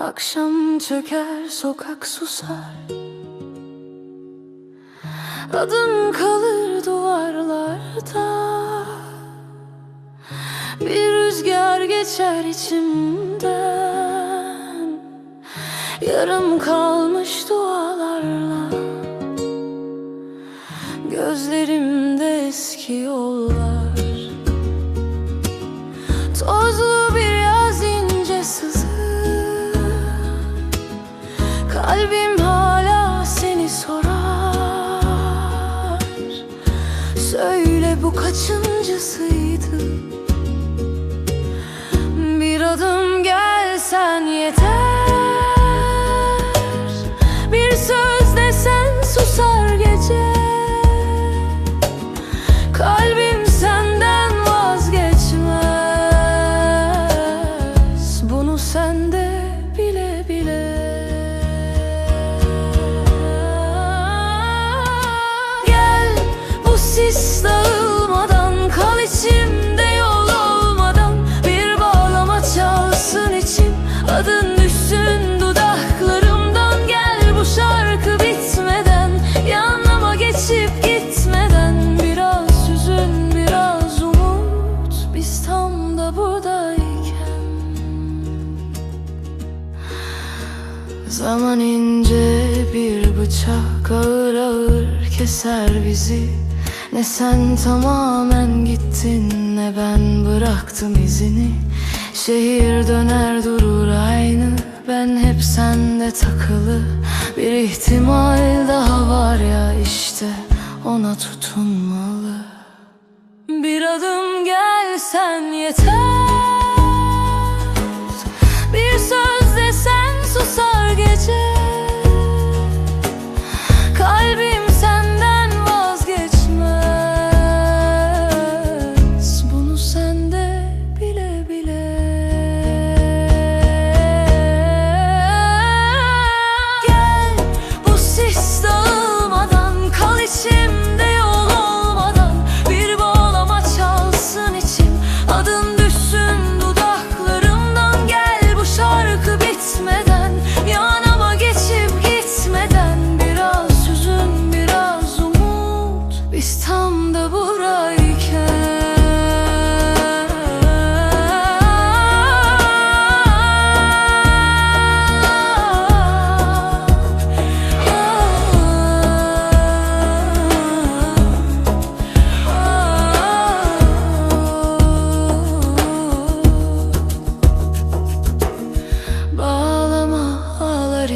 Akşam çöker sokak susar. Adın kalır duvarlarda. Bir rüzgar geçer içimden. Yarım kalmış dualarla Kalbim hala seni sorar. Söyle bu kaçıncısıydı? Bir adım gelsen yeter. Bir söz desen susar gece. Kalbim senden vazgeçmez. Bunu sen de bile bile içim Adın düşsün dudaklarımdan. Gel bu şarkı bitmeden Yanıma geçip gitmeden. Biraz hüzün biraz umut Biz tam da buradayken. Zaman ince bir bıçak ağır ağır keser bizi. Ne sen tamamen gittin ne ben bıraktım izini Şehir döner durur aynı. Ben hep sende takılı. Bir ihtimal daha var ya işte. Ona tutunmalı. Bir adım gelsen yeter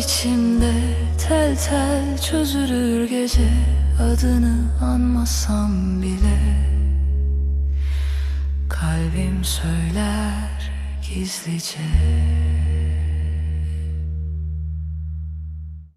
içimde Tel tel çözülür gece Adını anmasam bile. Kalbim söyler gizlice